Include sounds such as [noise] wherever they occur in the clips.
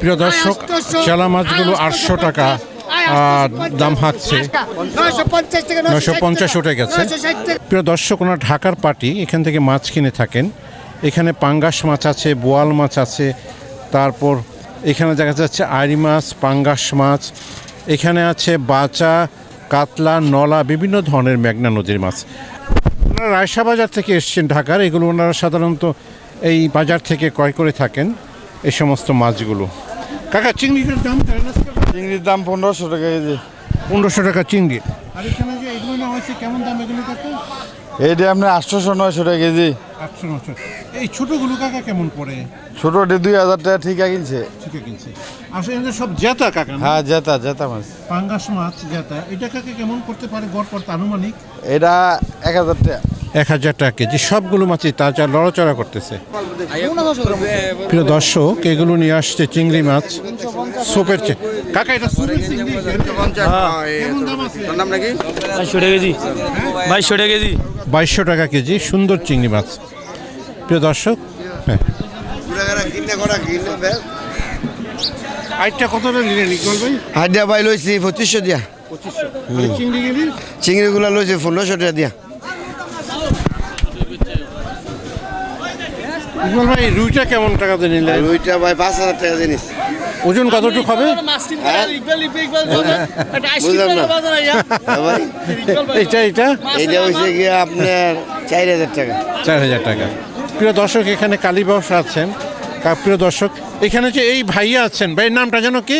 প্রিয় দর্শক চেলা মাছগুলো আটশো টাকা দাম হাঁকছে। নয়শো পঞ্চাশ উঠে গেছে। প্রিয় দর্শক ওনার ঢাকার পার্টি এখান থেকে মাছ কিনে থাকেন। এখানে পাঙ্গাস মাছ আছে বোয়াল মাছ আছে তারপর এখানে দেখা যাচ্ছে আইরি মাছ পাঙ্গাস মাছ এখানে আছে বাচা কাতলা নলা বিভিন্ন ধরনের মেঘনা নদীর মাছ। ওনারা রায়সা বাজার থেকে এসছেন ঢাকার এগুলো ওনারা সাধারণত এই বাজার থেকে ক্রয় করে থাকেন এই সমস্ত মাছগুলো। কাকা চিংড়িটার দাম চিংড়ির দাম পনেরোশো টাকা কেজি। পনেরোশো টাকা চিংড়ি। আর এখানে যে এগুলো না হয়েছে কেমন দাম এগুলো কাকা এইটা আপনার আটশোশো নয়শো টাকা কেজি। আটশো নশো এই ছোটগুলো কাকা কেমন পড়ে? ছোটোটি দুই হাজার টাকা ঠিকা কিনছে। ঠিক কিনছে। আসলে সব জেতা কাকা হ্যাঁ জেতা জেতা মাছ। পাঙ্গাস মাছ জেতা। এটা কাকা কেমন করতে পারে? গড় করতে আনুমানিক? এটা এক হাজার টাকা। এক হাজার টাকা কেজি। সবগুলো মাছই তাজা লড়াচড়া করতেছে। প্রিয় দর্শক এগুলো নিয়ে আসছে চিংড়ি মাছ। সোপের চে কাকা এটা সোপের চিংড়ি? বাইশশো টাকা কেজি। বাইশশো টাকা কেজি। বাইশশো টাকা কেজি সুন্দর চিংড়ি মাছ। প্রিয় দর্শক হ্যাঁ। আইটটা কতটা নিলেন ইকবাল ভাই? হাডিয়া বাই লইছি পঁচিশশো দিয়া। আর চিংড়ি গেলি চিংড়িগুলা লইছি পনেরোশো টাকা দিয়া। ইকবাল ভাই রুইটা কেমন টাকাতে নিলেন? ওইটা ভাই পাঁচ হাজার টাকা জিনিস ওজন কতটুকু হবে? বুঝলাম না। হ্যাঁ ভাই। এটা এটা এইটা হয়েছে গিয়ে আপনার চার হাজার টাকা। চার হাজার টাকা। প্রিয় দর্শক এখানে কালীবাস আছেন। প্রিয় দর্শক এখানে যে এই ভাইয়া আছেন ভাইয়ের নামটা যেন কি?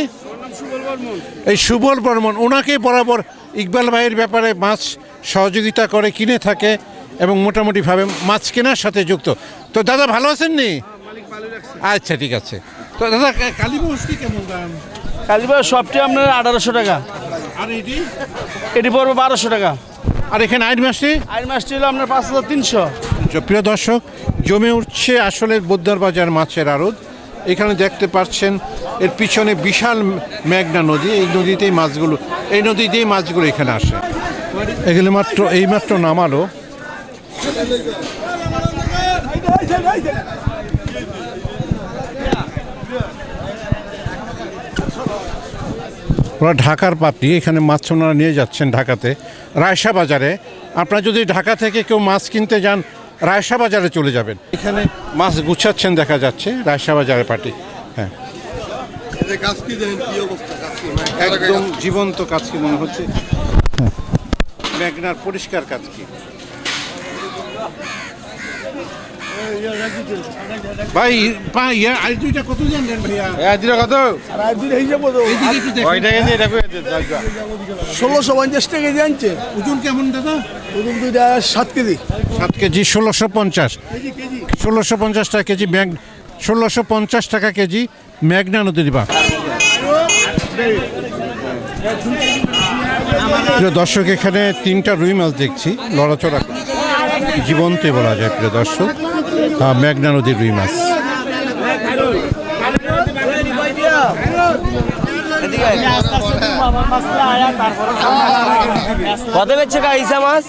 এই সুবল বর্মন। ওনাকে বরাবর ইকবাল ভাইয়ের ব্যাপারে মাছ সহযোগিতা করে কিনে থাকে। এবং মোটামুটিভাবে মাছ কেনার সাথে যুক্ত। তো দাদা ভালো আছেন নি আচ্ছা ঠিক আছে। তো দাদা কা- কালীবাসটি কেমন দাম? কালীবাজার সবটি আপনার আঠারোশো টাকা। আর এটি? এটি পড়বে বারোশো টাকা। আর এখানে আইন মাছটি আইন মাছটি হলো আপনার পাঁচ হাজার তিনশো। প্রিয় দর্শক জমে উঠছে আসলে বোদ্দার বাজার মাছের আড়ত। এখানে দেখতে পাচ্ছেন এর পিছনে বিশাল মেঘনা নদী। এই নদীতেই মাছগুলো এই নদীতেই মাছগুলো এখানে আসে। এগুলো মাত্র এইমাত্র নামালো। ওরা ঢাকার পাপড়ি এখানে মাছ ওনারা নিয়ে যাচ্ছেন ঢাকাতে। রায়সা বাজারে আপনারা যদি ঢাকা থেকে কেউ মাছ কিনতে যান রায়সা বাজারে চলে যাবেন। এখানে মাছ গুছাচ্ছেন দেখা যাচ্ছে রায়সা বাজারে পার্টি হ্যাঁ। একদম জীবন্ত কাজ কি মনে হচ্ছে? মেঘনার পরিষ্কার কাজ কি? ভাই ভাই ইয়া, আর দুইটা কত ভাইয়া? কত? ষোলোশো পঞ্চাশ টাকা কেজি আনছে। ওজন কেমন দাদা? ওজন দুইটা সাত কেজি। সাত কেজি ষোলোশো পঞ্চাশ। ষোলোশো পঞ্চাশ টাকা কেজি ম্যাগ ষোলোশো পঞ্চাশ টাকা কেজি নদীর বাঘ। প্রিয় দর্শক এখানে তিনটা রুই মাছ দেখছি লড়াচড়া করছে। জীবন্তে বলা যায় প্রিয় দর্শক মেঘনা নদীর রুই মাছ। কত বেচছে কা ইসা মাছ?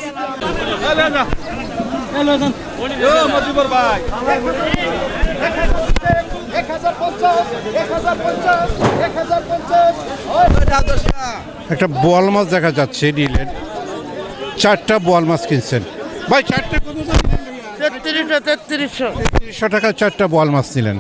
একটা বোয়াল মাছ দেখা যাচ্ছে ডিলের চারটা বোয়াল মাছ কিনছেন। ভাই চারটা কত দাম তেত্রিশশো তেত্রিশশো। টাকা চারটা বোয়াল মাছ নিলেন।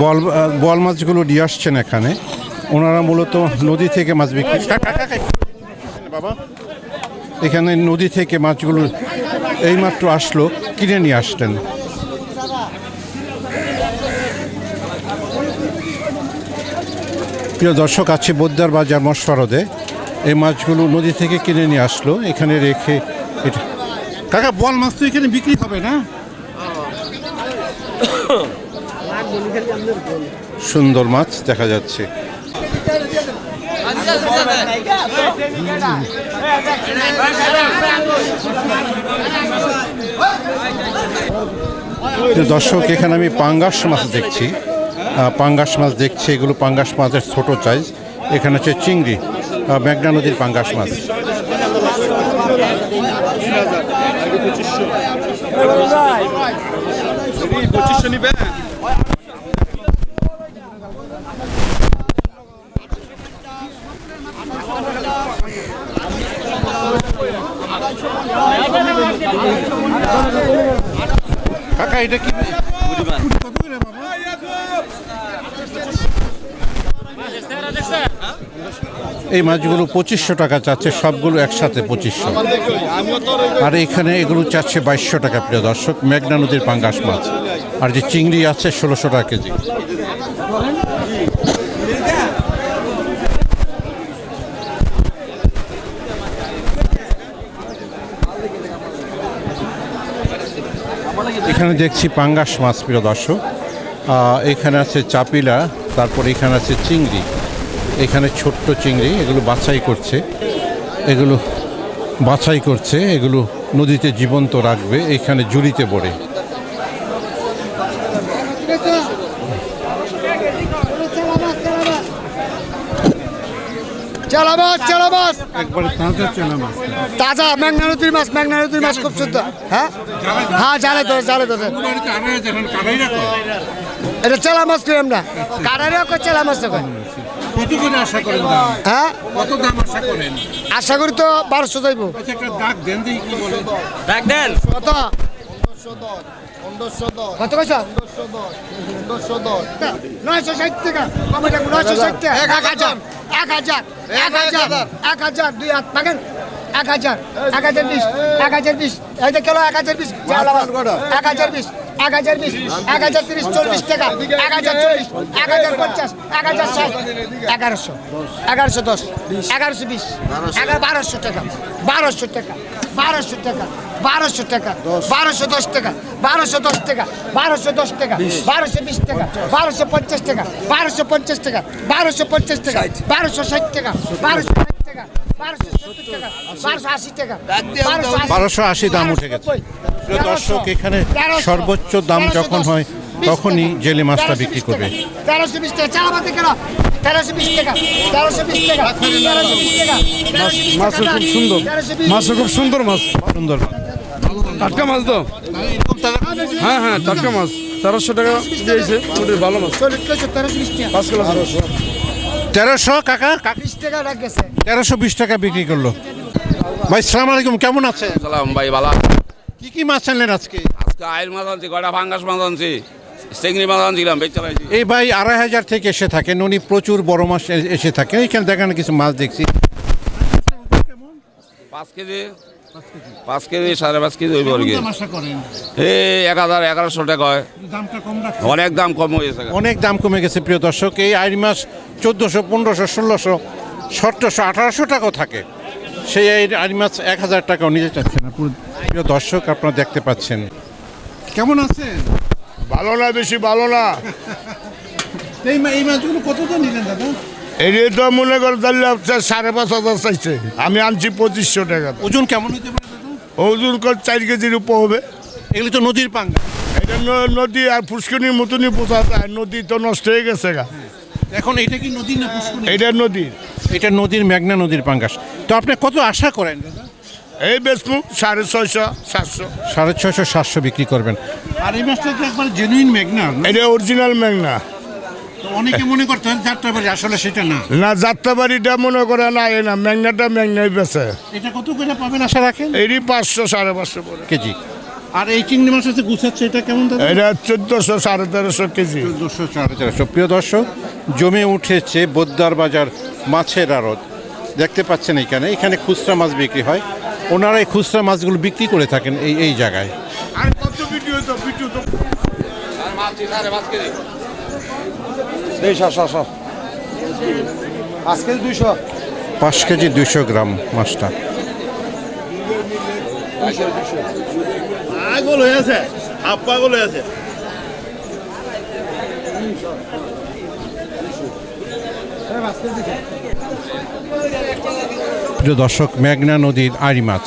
বল বল মাছগুলো দিয়ে আসছেন এখানে। ওনারা মূলত নদী থেকে মাছ বিক্রি বাবা। এখানে নদী থেকে মাছগুলো এইমাত্র আসলো কিনে নিয়ে আসলেন। প্রিয় দর্শক আছে বোদ্দার বাজার মশফরদে এই মাছগুলো নদী থেকে কিনে নিয়ে আসলো এখানে রেখে এটা কাকা বল মাছ তো এখানে বিক্রি হবে না? [coughs] সুন্দর মাছ দেখা যাচ্ছে। দর্শক, এখানে আমি পাঙ্গাস মাছ দেখছি। পাঙ্গাস মাছ দেখছি, এগুলো পাঙ্গাস মাছের ছোট সাইজ এখানে হচ্ছে চিংড়ি মেঘনা নদীর পাঙ্গাস মাছ। কাকা এটা কি? এই মাছগুলো পঁচিশশো টাকা চাচ্ছে সবগুলো একসাথে পঁচিশশো। আর এখানে এগুলো চাচ্ছে বাইশশো টাকা প্রিয় দর্শক মেঘনা নদীর পাঙ্গাস মাছ। আর যে চিংড়ি আছে ষোলোশো টাকা কেজি। এখানে দেখছি পাঙ্গাস মাছ, প্রিয় দর্শক। এখানে আছে চাপিলা, তারপর এখানে আছে চিংড়ি। এখানে ছোট্ট চিংড়ি, এগুলো বাছাই করছে। এগুলো বাছাই করছে, এগুলো নদীতে জীবন্ত রাখবে, এখানে জুড়িতে পড়ে চেলা মাছ চেলা মাছ একবারে তাজা চেনা মাছ তাজা মাছ মেঘনা নদীর মাছ খুব শুদ্ধ হ্যাঁ? হ্যাঁ জালে তো জালে তো এটা চেলা মাছ কই আমরা? কাটারে কই চেলা মাছ কই আশা করেন হ্যাঁ? কত দাম আশা করেন? আশা করি তো বারোশো যাইবো। আচ্ছা একটা দেন কি বলে। ডাক দেন। কত কত কইছ নয়শো ষাট টাকা। নয়শো ষাট টাকা। এক হাজার। এক হাজার এক হাজার এক হাজার দুই হাত পাকেন এক হাজার এক হাজার বিশ এক হাজার বিশ। এই কেলো এক হাজার বিশ। এক হাজার বিশ। এক হাজার বিশ এক হাজার তিরিশ চল্লিশ টাকা এক হাজার চল্লিশ এক হাজার পঞ্চাশ এক হাজার ষাট এগারোশো এগারোশো দশ এগারোশো বিশ এগারো বারোশো টাকা বারোশো টাকা বারোশো টাকা বারোশো টাকা বারোশো দশ টাকা বারোশো দশ টাকা বারোশো দশ টাকা বারোশো বিশ টাকা বারোশো পঞ্চাশ টাকা বারোশো পঞ্চাশ টাকা বারোশো পঞ্চাশ টাকা বারোশো ষাট টাকা বারোশো ষাট টাকা বারোশো সত্তর টাকা বারোশো আশি টাকা বারোশো আশি দাম উঠে গেছে দর্শক এখানে সর্বোচ্চ দাম যখন হয় তখনই জেলে মাছটা বিক্রি করবে। তেরোশো বিশ টাকা চালা বাদে কেন? তেরোশো বিশ টাকা তেরোশো বিশ টাকা তেরোশো বিশ টাকা মাছ খুব সুন্দর। মাছ খুব সুন্দর মাছ। সুন্দর টাটকা মাছ তো? হ্যাঁ হ্যাঁ টাটকা মাছ। তেরোশো টাকা দিয়েছে ওটা ভালো মাছ। তেরোশো পাঁচ কিলো। তেরোশো কাকা? তেরোশো বিশ টাকা বিক্রি করল। ভাই সালাম আলাইকুম কেমন আছে সালাম ভাই বালা কি কি মাছ আনলেন আজকে? আজকে আয়ের মাছ আনছি কয়টা ফাঙ্গাস মাছ আনছি চিংড়ি মাছ আনছিলাম বেচ চালাইছি এই ভাই আড়াই হাজার থেকে এসে থাকেন উনি প্রচুর বড় মাছ এসে থাকেন। এখানে দেখেন কিছু মাছ দেখছি। পাঁচ কেজি পাঁচ কেজি সাড়ে পাঁচ কেজি ওই কি এই এক হাজার এগারোশো টাকা হয়। অনেক দাম কম হয়েছে অনেক দাম কমে গেছে প্রিয় দর্শক। এই আইরি মাছ চোদ্দোশো পনেরোশো ষোলোশো সতেরোশো আঠারোশো টাকাও থাকে। সেই আইরি মাছ এক হাজার টাকাও নিতে চাচ্ছে না। প্রিয় দর্শক আপনারা দেখতে পাচ্ছেন। কেমন আছেন? ভালো না বেশি ভালো না। এই মা- এই মাছগুলো কত তো নিলেন দাদা? এই তো মনে করে তাহলে আপনার সাড়ে পাঁচ হাজার চাইছে। আমি আনছি পঁচিশশো টাকা। ওজন কেমন হতে পারে দাদা? ওজন কর চার কেজির উপর হবে। এগুলো তো নদীর পাঙ্গা। এটা ন- নদী আর পুষ্করণীর মতনই পোষা যায়। নদী তো নষ্ট হয়ে গেছে গা। এখন এটা কি নদী না পুষ্করণী? এটা নদীর এটা নদীর মেঘনা নদীর পাঙ্গাস। তো আপনি কত আশা করেন দাদা? এই বেসমু সাড়ে ছয়শো সাতশো। সাড়ে ছয়শো সাতশো বিক্রি করবেন। আর এই মাছটা তো একবার জেনুইন মেঘনা এটা অরিজিনাল মেঘনা অনেকে মনে করতেন যাত্রাবাড়ি আসলে সেটা না। না যাত্রাবাড়িটা মনে করে না এ না মেঘনাটা মেঘনাই বেছে এটা কত করে পাবেন আশা রাখেন? এরই পাঁচশো সাড়ে পাঁচশো করে কেজি। আর এই চিংড়ি মাছ আছে গুছাচ্ছে এটা কেমন এটা চোদ্দোশো সাড়ে তেরোশো কেজি। চোদ্দোশো সাড়ে তেরোশো। প্রিয় দর্শক জমে উঠেছে বোদ্দার বাজার মাছের আড়ত। দেখতে পাচ্ছেন এখানে এখানে খুচরা মাছ বিক্রি হয়। ওনারা এই খুচরা মাছগুলো বিক্রি করে থাকেন এই এই জায়গায়। আর কত ভিডিও তো ভিডিও তো সাড়ে পাঁচ কেজি পাঁচ কেজি দুইশো গ্রাম মাছটা। পাগল হয়ে আছে হাফ পাগল হয়ে আছে। প্রিয় দর্শক মেঘনা নদীর আড়ি মাছ।